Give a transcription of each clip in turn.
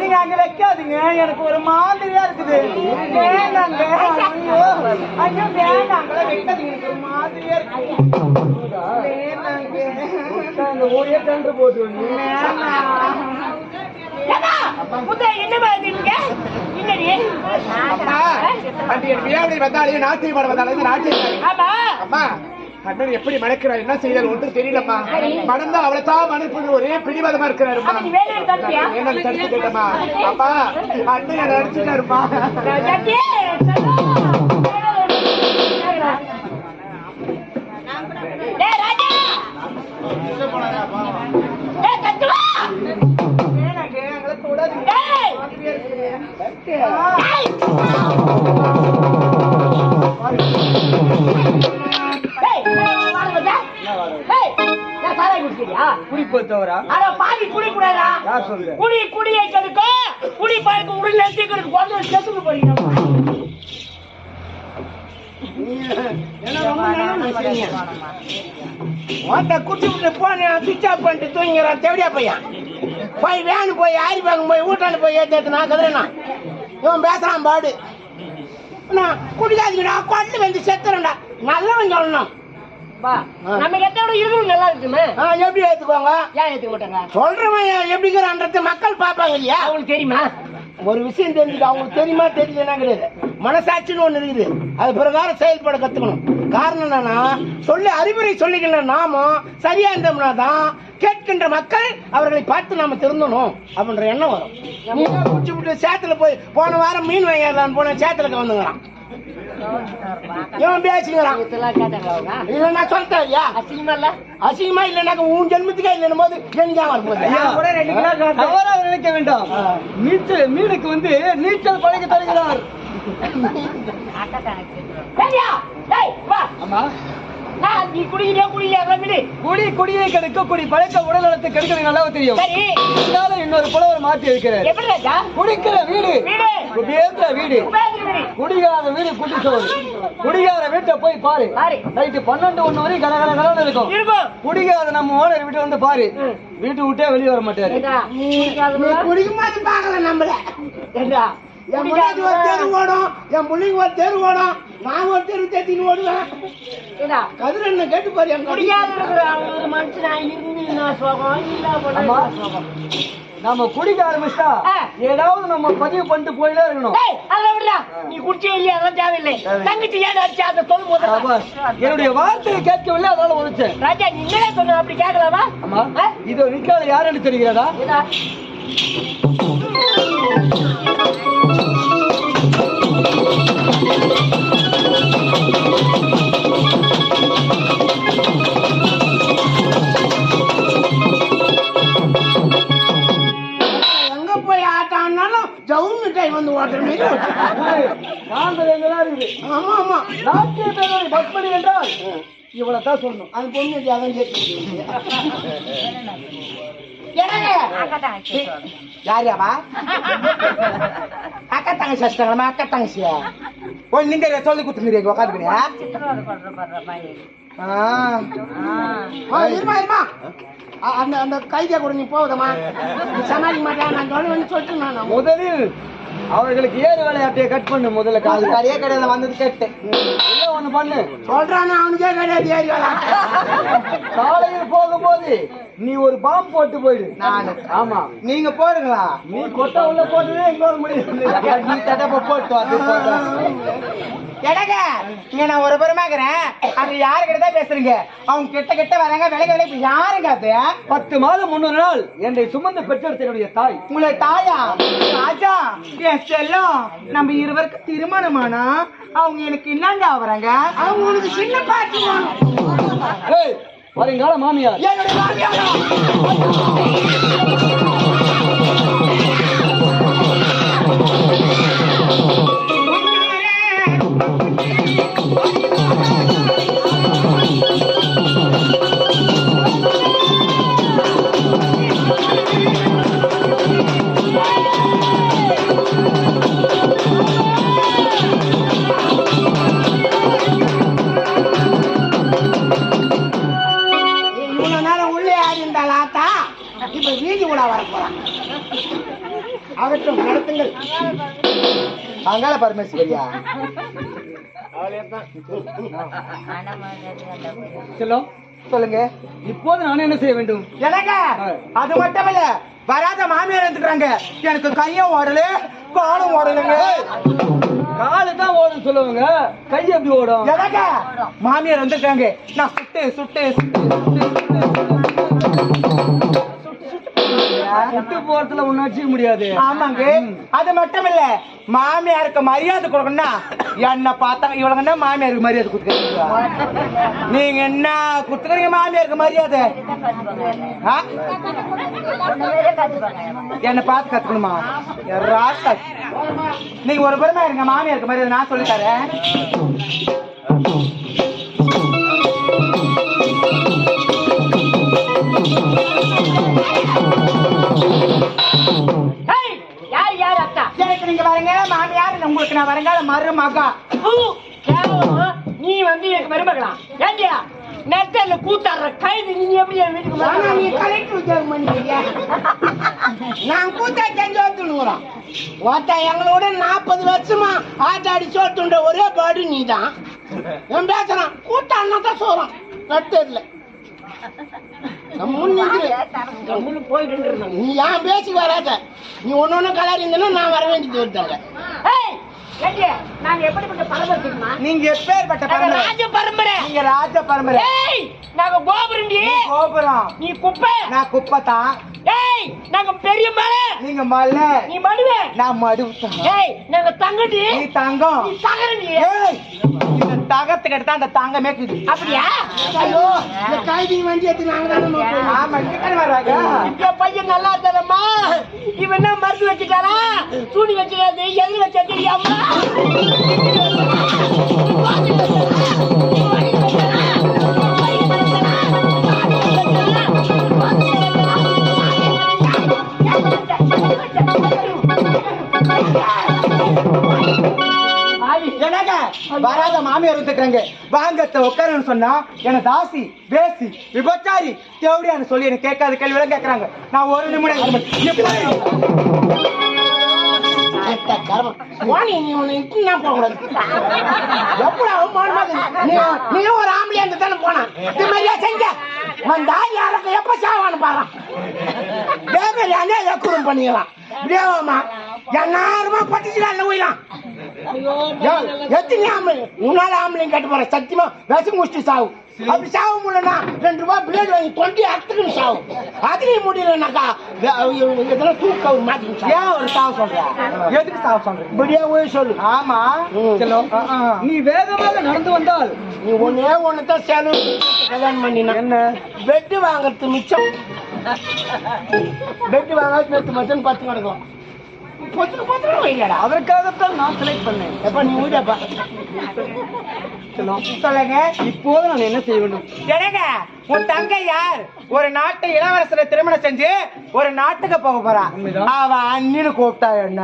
நீங்க அங்க வைக்காதீங்க எனக்கு ஒரு மாதிரியா இருக்குது வேண்டாங்க ஐயோ ஐயோ வேண்டாங்க வைக்காதீங்க எனக்கு ஒரு மாதிரியா இருக்கு வேண்டாங்க இந்த ஊரே கண்டு போட்டு வேண்டாம் வந்தாலே அண்ணன் எப்படி மணக்கிறார் என்ன செய்தால் ஒன்றும் தெரியலம்மா மணந்தா அவளை தான் மணப்பது ஒரே பிடிவாதமா இருக்கிறாருமா. என்ன தடுத்து கேட்டம்மா. அம்மா அண்ணன் மாதிரியா இருக்குது குறிப்பத்தவரா யார் சொல்ற குடி குடியை குடி பழக்க உடல் நிறுத்திக்கிறது கொஞ்சம் செத்துக்கு போறீங்க. ஒருத்த குட்டி விட்டு போன ஆஃப் பண்ணிட்டு தூங்கிறான் தேவடியா பையன்? போய் வேனு போய் ஆரி பாங்க போய் வீட்டாண்டு போய் ஏற்றி நான் கதுறேனா? இவன் பேசுறான் பாடு. குடிக்காதீங்கடா கொண்டு வந்து செத்துறேன்டா. நல்லவன் சொல்லணும். பா நம்ம எத்தோட இருக்கணும் நல்லா இருக்குமே. ஆ, எப்படி ஏத்துக்குவாங்க? ஏன் ஏத்துக்க மாட்டாங்க சொல்றவன் எப்படிங்கிறான்றது மக்கள் பார்ப்பாங்க இல்லையா? அவங்களுக்கு தெரியுமா? ஒரு விஷயம் தெரிஞ்சுது. அவங்களுக்கு தெரியுமா தெரியலனா கிடையாது மனசாட்சின்னு ஒண்ணு இருக்குது. அது பிரகாரம் செயல்பட கத்துக்கணும். காரணம் என்னன்னா சொல்லி அறிவுரை சொல்லுகின்ற நாமும் சரியா இருந்தோம்னா தான் கேட்கின்ற மக்கள் அவர்களை பார்த்து நாம திருந்தணும் அப்படின்ற எண்ணம் வரும். நீ குடிச்சு விட்டு சேத்துல போய் போன வாரம் மீன் வாங்கிடலான்னு போன சேத்துல கவர்ந்துங்கிறான் இவன் பேசிக்கிறான் இதெல்லாம் கேட்டாங்க அவங்க. இல்ல நான் சொல்லிட்டேன் ஐயா அசிங்கமா இல்ல? அசிங்கமா இல்லைனாக்க உன் ஜென்மத்துக்கே இல்லைன்னும் போது எனக்கு ஏன் வரப்போகுது நான் கூட ரெண்டு கிலோ காட்டு. தவறாக நினைக்க வேண்டாம். நீச்சல் மீனுக்கு வந்து நீச்சல் பழக தருகிறார். சரியா? டேய் வா. அம்மா நான் நீ குடிக்கிறியா குடிக்கலையா? குடி குடியை கெடுக்க குடி. பழக்க உடல் நலத்தை கெடுக்கிறது நல்லா தெரியும். இன்னொரு புலவர் மாற்றி இருக்கிறார். குடிக்கிற வீடு. வீடு குடியேற்ற வீடு. குடிகார வீடு குட்டி சோறு குடிகார வீட்டை போய் பாரு. நைட்டு பன்னெண்டு ஒண்ணு வரைக்கும் கல கல கலன்னு இருக்கும். இருக்கும் குடிகார நம்ம ஓனர் வீட்டு வந்து பாரு. வீட்டு விட்டே வெளியே வர மாட்டாரு. ஏண்டா, நீ நீ குடிக்காதவனா? குடிக்கும் போது பார்க்கல நம்மள. என் முன்னாடி ஒரு தெரு ஓடும். என் பிள்ளைங்க ஒரு தெரு ஓடும். நான் ஒரு தெரு தேத்தின்னு ஓடுவேன். கேட்டு பாரு என் மனுஷனா? இருந்து நான் சோகம், இல்லா போனா ஆமா. நான் சோகம். நம்ம குடிக்க ஆரம்பிச்சா. ஏதாவது நம்ம பதிவு பண்ணிட்டு போயிட்டே இருக்கணும். அதெல்லாம். நீ குடிச்சே இல்லையா? அதெல்லாம் தேவையில்லை. தங்கச்சி ஏன் அடிச்சா? அந்த முதல்ல. அப்ப என்னுடைய வார்த்தையை கேட்கவில்லை அதனால உழைச்சேன் ராஜா நீ என்னடா சொன்ன அப்படி கேட்கலாமா? ஆமா? இதோ நிக்காத யாருன்னு தெரிகிறதா? ஏண்டா, எங்க மிட்டாய் வந்து ஓட்டுற மாதிரி ஓட்டு. நாங்கள் எங்கதான் இருக்குது ஆமா ஆமா. நாட்டிய பேரவை பத்மணி என்றால் இவ்வளவு தான் சொல்லணும். அந்த பொண்ணு ஜாதகம் கேட்டு யார் யாவா அக்கா தங்கச்சி அக்கா தங்கச்சியா நின்ற சொல்லி கொடுத்துருங்க உட்காந்துக்கிறியா ஆ. இருமா அந்த அந்த கைதியா கூட நீ போகுதம்மா. சமாளிக்க மாட்டேன் நான் சொல்லுவேன்னு சொல்லிட்டு நான் முதலில் அவர்களுக்கு ஏறு விளையாட்டையை கட் பண்ணு முதல்ல காது கடையே கடையில வந்தது கேட்டேன் இல்ல ஒண்ணு பண்ணு. சொல்றானே அவனுக்கே கிடையாது ஏறி வேலை காலையில் போகும்போது நீ ஒரு பாம்பு போட்டு போயிடு. நானு. ஆமா. நீங்க போடுங்களா? நீ கொட்டை உள்ள போட்டுவே எங்க வர முடியும்? நீ தடப்ப போட்டு அது எடங்க இங்க நான் ஒரு பெருமாக்குறேன் அங்க யாரு கிட்ட தான் பேசுறீங்க? அவங்க கிட்ட கிட்ட வராங்க விலக விலக யாருங்க அது? பத்து மாதம் முன்னூறு நாள் என்னை சுமந்து பெற்றெடுத்த என்னுடைய தாய். உங்களை தாயா? ராஜா என் செல்லம். நம்ம இருவருக்கு திருமணமானா அவங்க எனக்கு என்னங்க ஆவறாங்க? அவங்க உனக்கு சின்ன பாட்டி வருங்கால மாமியார் என்னுடைய மாமியாரா? இப்ப வீதி உலா வர போறான் ஆகட்டும் நடத்துங்கள். அங்காள பரமேஸ்வரியா செல்லம் சொல்லுங்க. இப்போது நான் என்ன செய்ய வேண்டும்? எனக்கு அது மட்டும் இல்ல வராத மாமியார் இருந்துக்கிறாங்க எனக்கு கையும் ஓடல காலும் ஓடலைங்க. காலு தான் ஓடும் சொல்லுவாங்க. கை எப்படி ஓடும்? எனக்கு மாமியார் வந்திருக்காங்க. நான் சுட்டு சுட்டு சுட்டு சுட்டு சுட்டு போறதுல ஒன்னும் முடியாது. ஆமாங்க. அது மட்டும் இல்ல மாமியாருக்கு மரியாதை கொடுக்கணும்னா என்ன பார்த்தாங்க இவளுங்க என்ன மாமியாருக்கு மரியாதை கொடுத்துருக்கீங்க நீங்க என்ன கொடுத்துக்கிறீங்க மாமியாருக்கு மரியாதை? என்ன பார்த்து கத்துக்கணுமா? ராசா நீங்க ஒரு பெருமை இருங்க மாமியாருக்கு மரியாதை நான் சொல்லி தரேன். யார் யார் அத்தா? எனக்கு நீங்க வரங்க மாமியார் உங்களுக்கு நான் வரங்க மருமகா. நீ வந்து எனக்கு மருமகளா? ஏண்டியா? நெட்டல கூத்தாடுற கைது நீ எப்படி என் வீட்டுக்கு ஆனா நீ? கலெக்டர் உத்தியோகம் பண்ணிக்கிறியா? நான் கூத்தா செஞ்சு வந்துடுறோம் ஒருத்த எங்களோட நாற்பது வருஷமா ஆட்டாடி சோத்துண்ட ஒரே பாடு நீ தான் என் பேசுறான். கூட்டான்னா தான் சோறான். கம்முனு போயிட்டு இருந்தாங்க. நீ ஏன் பேசி வராத. நீ ஒன்னு ஒண்ணு கலர் இருந்தனா நான் வர வேண்டியது வருதாங்க நாங்க எப்படிப்பட்ட பரம்பரை தெரியுமா? நீங்க எப்பேற்பட்ட பரம்பரை? ராஜ பரம்பரை. நீங்க ராஜ பரம்பரை. ஏய் நாங்க கோபுரண்டி நீ கோபுரம். நீ குப்பை. நான் குப்பைத்தான். ஏய் நாங்க பெரிய மலை. நீங்க மலை. நீ மடுவே. நான் மடுவுத்தான் ஏய் நாங்க தங்கடி. நீ தங்கம். நீ தகரண்டி. ஏய் தகத்துக்கு எடுத்தா அந்த தங்கமே அப்படியா? ஐயோ. இந்த வண்டி எடுத்து நாங்க தானே. ஆமா வராங்க பையன் நல்லா தரமா இவன் என்ன மருந்து வச்சுட்டாரா? சூனி வச்சுக்காது எதிரி வச்சா தெரியாமா. வராத மாமியார் வந்துக்கிறாங்க வாங்கத்த உட்காருன்னு சொன்னா என்ன தாசி பேசி விபச்சாரி தேவடியான்னு சொல்லி எனக்கு கேட்காத கேள்வி கேட்கறாங்க நான் ஒரு நிமிடம் இருக்க கர்மம். போனி, நீ உன்னை இட்டுனா போகக்கூடாது. எப்படி அவமானமா நீ- நீ ஒரு ஆம்பளையா இருந்து தானே போன. இது மாதிரியா செஞ்ச? வந்தா யாருக்கு எப்ப சாவான்னு பாறான். தேவையில்லாம எக்குறும் பண்ணிக்கலாம். தேவமா, எந்நேரமா பட்டுச்சுடா இந்த ஏய், எத்தனை ஆம்பளை? உன்னால ஆம்பளையும் கட்டு போற சத்தியமா விஷம் சாவு. அப்படி சாவ முடியலன்னா ரெண்டு ரூபாய் பிளேட் வாங்கி தொண்டி அத்துக்குன்னு சாவு. அதுலயும் முடியலனாக்கா இதெல்லாம் தூக்க மாட்டி ஏன் ஒரு சாவு சொல்ற? எதுக்கு சாவு சொல்றீங்க? இப்படியே போய் சொல்லு. ஆமா. நீ வேகமாக நடந்து வந்தால் நீ ஒன்னே ஒண்ணுதான் செலவு கல்யாணம் பண்ணினா. என்ன? பெட்டு வாங்குறது மிச்சம். பெட்டு வாங்காது பத்து பத்து பத்து கிடக்கும். பொத்து பொத்து வைக்கடா அதற்காகத்தான் நான் செலக்ட் பண்ணேன். எப்ப நீ சொல்லுங்க. இப்போது நான் என்ன செய்ய வேண்டும்? எனக்கு உன் தங்கை யார்? ஒரு நாட்டு இளவரசரை திருமணம் செஞ்சு ஒரு நாட்டுக்கு போக போறா. அவ அண்ணின்னு கூப்பிட்டா என்ன?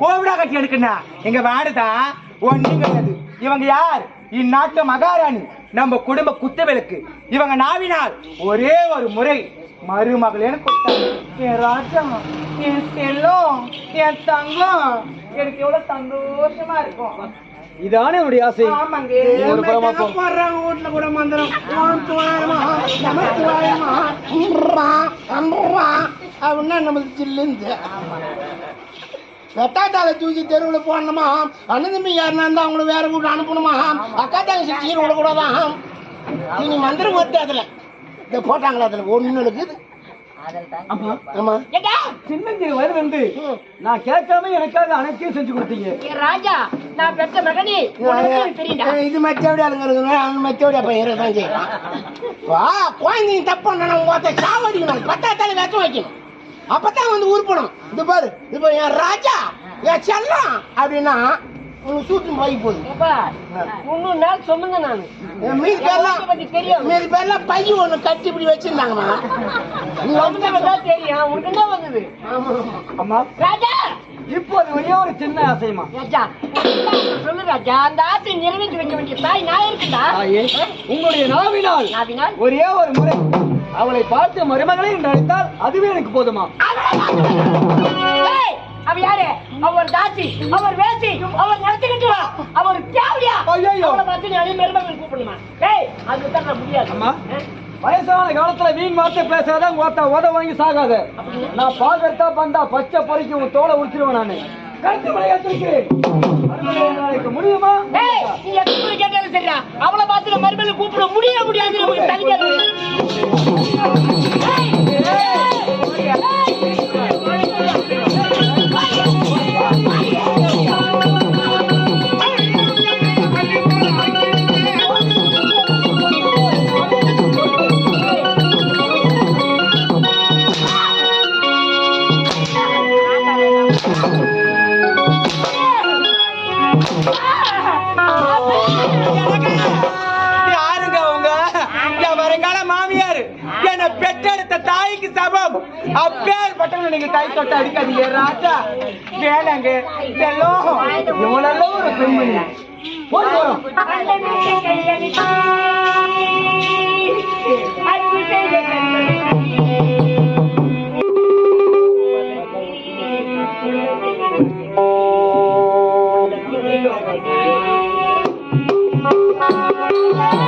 கோவிடா கட்டி எடுக்கணா எங்க வாடுதான் ஒண்ணும் கிடையாது இவங்க யார்? இந்நாட்டு மகாராணி. நம்ம குடும்ப குத்துவிளக்கு. இவங்க நாவினால் ஒரே ஒரு முறை மருமகளேன்னு கூப்பிட்டாங்க என் ராஜா என் செல்லம் என் தங்கம். எனக்கு எவ்வளவு சந்தோஷமா இருக்கும். இதானே என்னுடைய ஆசை. போடுறாங்க. வீட்டுல கூட மந்திரம். அப்படின்னா நமக்கு ஜில்லுந்து வெட்டாத்தால தூக்கி தெருவில் போடணுமா? அண்ணன் யாருன்னா இருந்தா அவங்கள வேற வீட்டு அனுப்பணுமா? அக்கா தங்கச்சி சீர் விடக்கூடாதான் நீ மந்திரம் வருது அதுல இந்த போட்டாங்களா அதுல ஒண்ணு இருக்குது. சின்னஞ்சிறு வயது வந்து நான் கேட்காம எனக்காக அனைத்தையும் செஞ்சு கொடுத்தீங்க. ராஜா நான் பெற்ற மகனே இது இருக்குங்க அவன் மெத்தோடி அப்ப செய்யலாம் வா குழந்தைங்க தப்பு பண்ணணும் உங்க சாவடிக்கணும் பத்தாத்தால விஷம் வைக்கணும். அப்பதான் வந்து உருப்படும் இது பாரு இப்போ என் ராஜா என் செல்லம் அப்படின்னா உனக்கு சூட்டு போய் போகுது. முந்நூறு நாள் சொன்னுங்க நானு. என் மீதி பேர்லாம் தெரியும். மீதி பேர்லாம் பைய ஒண்ணு கட்டி இப்படி வச்சிருந்தாங்கம்மா நீ வந்து தெரியும். உனக்கு என்ன வந்தது? ஆமா. அம்மா ராஜா! இப்போது ஒரே ஒரு சின்ன ஆசைமா ராஜா சொல்லு ராஜா. அந்த ஆசை நிறைவேற்றி வைக்க வேண்டிய தாய் நான் இருக்குடா தாயே உங்களுடைய நாவினால். நாவினால்? ஒரே ஒரு முறை அவளை பார்த்து மருமகளை என்று அழைத்தால் அதுவே எனக்கு போதுமா? அவ யாரு அவர் தாசி அவர் வேசி அவர் நடத்திக்கிட்டு அவர் தேவையா ஐயையோ. அவளை பார்த்து நீ அதே மருமகன் கூப்பிடணுமா ஏய் அது தான் நான் முடியாது அம்மா. வயசான காலத்துல வீண் வார்த்தை பேசாத உத்த உத வாங்கி சாகாத நான் பாக்கறதா பந்தா பச்சை பொறிக்கு உன் தோலை உடிச்சிருவேன் நானு கருத்து மலையாத்திருக்கிறேன் நாளைக்கு முடியுமா நீ எப்படி கேட்டாலும் சரியா அவளை பார்த்து கூப்பிட முடிய முடியாது நமக்கு கேளுங்க செல்லோம் எவ்வளவு ஒரு பெண்மணி Thank you.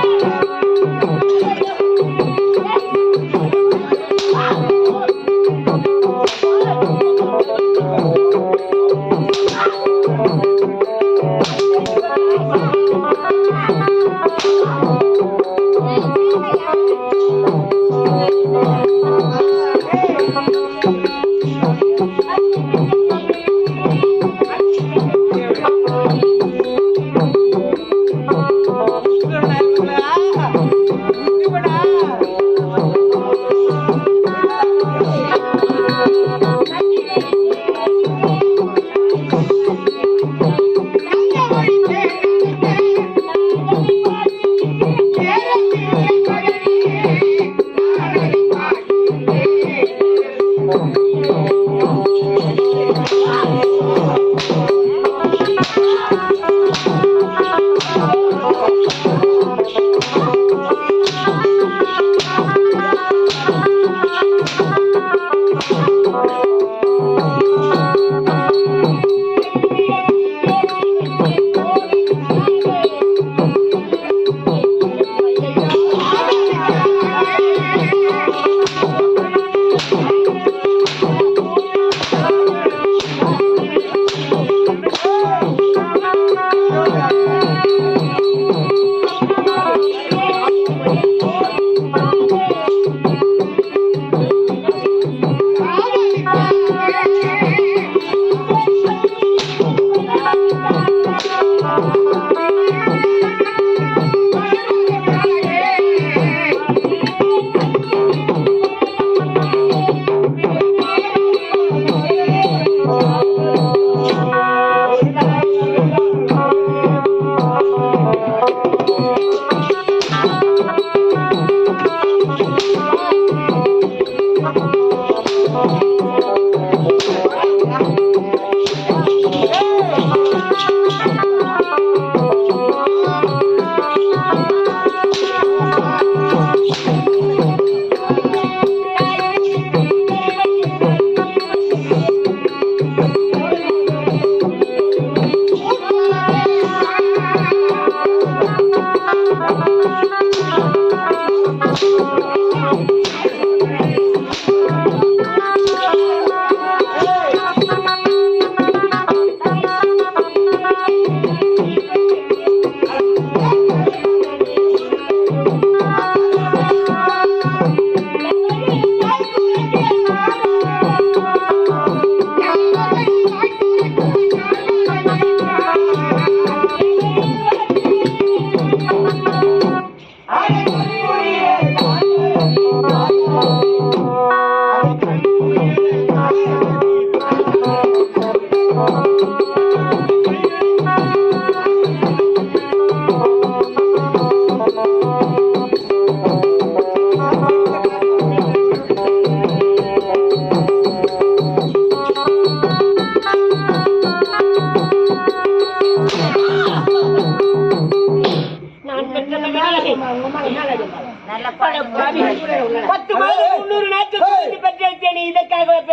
வரோம்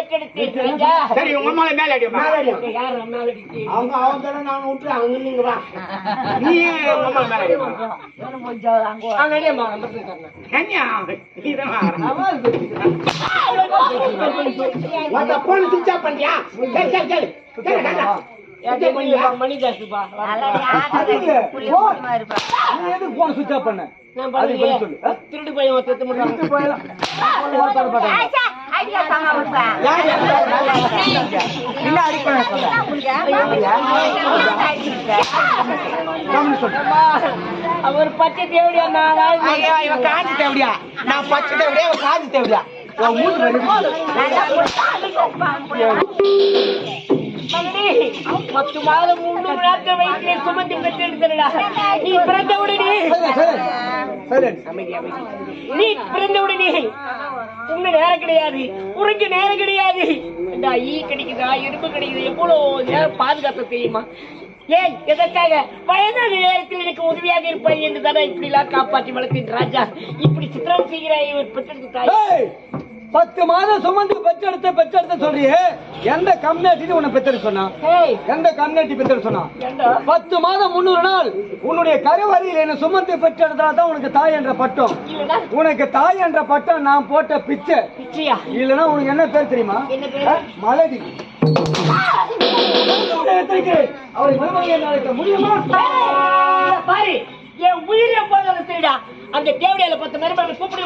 ராஜா. சரி உங்க அம்மாவை மேல அடிமா. யார் மேல அடிக்கு? அவங்க அவங்க தானே நான் விட்டுரு அவங்க நீங்க வா. நீ உங்க மேல அங்க நம்ம போன் சுவிட்ச் ஆஃப் பண்ணியா சரி சரி சரி. சரி டாடா. மணி ஜாஸ்திப்பா. போன். நீ எதுக்கு போன் சுவிட்ச் ஆஃப் பண்ண? திருடு பையன். திருட்டு போயிடலாம். என்ன அம்மா, அவர் பச்சை தேவடியா நான் இவன் காஞ்சி தேவடியா நான் பச்சை தேவடியா இவன் காஞ்சி தேவடியா உன் பத்து மாதம் முன்னூறு நாட்கள் வயிற்றிலே சுமந்து பெற்றெடுத்தனடா நீ பிறந்தவுடனே நீ பிறந்தவுடனே உங்க நேரம் கிடையாது. உறங்க நேரம் கிடையாது. ஈ கிடைக்குதா எறும்பு கிடைக்குது எவ்வளவு நேரம் பாதுகாப்பு தெரியுமா? ஏன் எதற்காக? வயதான நேரத்தில் எனக்கு உதவியாக இருப்பாய் என்று தானே இப்படி எல்லாம் காப்பாற்றி வளர்த்தேன் ராஜா. இப்படி சித்திரம் செய்கிறாய் இவர் பெற்றெடுத்த தாய். ஏய், பத்து மாதம் சுமந்து பெற்றெடுத்த பெற்றெடுத்த சொல்றியே. எந்த கம்யூனிட்டி உன்னை பெற்றெடுக்க சொன்னா? எந்த கம்யூனிட்டி பெற்றெடுக்க சொன்னா? பத்து மாதம் முன்னூறு நாள். உன்னுடைய கருவறையில் என்ன சுமந்து பெற்றெடுத்தா தான் உனக்கு தாய் என்ற பட்டம். உனக்கு தாய் என்ற பட்டம் நான் போட்ட பிச்சை. இல்லைன்னா உனக்கு என்ன பேர் தெரியுமா? மலடி. அவரை முடியுமா? பாரு. என் உயிரை அந்த தேவடியால பத்து மருமகள் கூப்பிடு.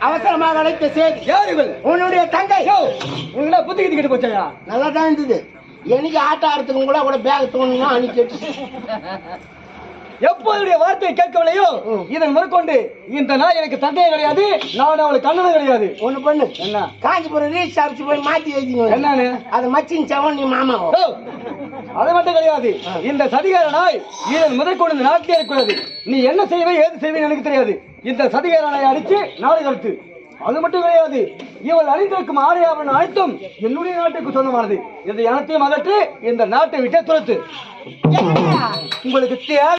அவசரமாக அழைத்த செய்தி யார் இவள் உன்னுடைய தங்கை யோ, புத்தி கிட்டி போச்சாயா? நல்லா தான் இருந்தது. எனக்கு ஆட்ட ஆடுறதுக்கு கூட கூட பேக் தோணுன்னா கேட்டு எப்போதுடைய வார்த்தையை கேட்கவில்லையோ? இதன் முதற்கொண்டு இந்த நாய் எனக்கு தந்தையே கிடையாது நான் அவளுக்கு கண்ணனும் கிடையாது. ஒண்ணு பண்ணு. என்ன? காஞ்சிபுரம் ரீச் ஆஃபீஸ் போய் மாத்தி எழுதிங்க என்னன்னு? அது மச்சின் சவன் நீ மாமாவோ ஓ, அது மட்டும் கிடையாது. இந்த சதிகார நாய் இதன் முதற்கொண்டு இந்த நாட்டிலே இருக்கிறது. நீ என்ன செய்வே ஏது செய்வே எனக்கு தெரியாது. இந்த சதிகார நாயை அடிச்சு நாடு கடத்து அது மட்டும் கிடையாது இவள் அணிந்திருக்கும் ஆடையாபரணம் அனைத்தும் என்னுடைய நாட்டுக்கு சொந்தமானது. இதை அனைத்தையும் அகற்றி இந்த நாட்டை விட்டே துரத்து. உங்களுக்கு தேவை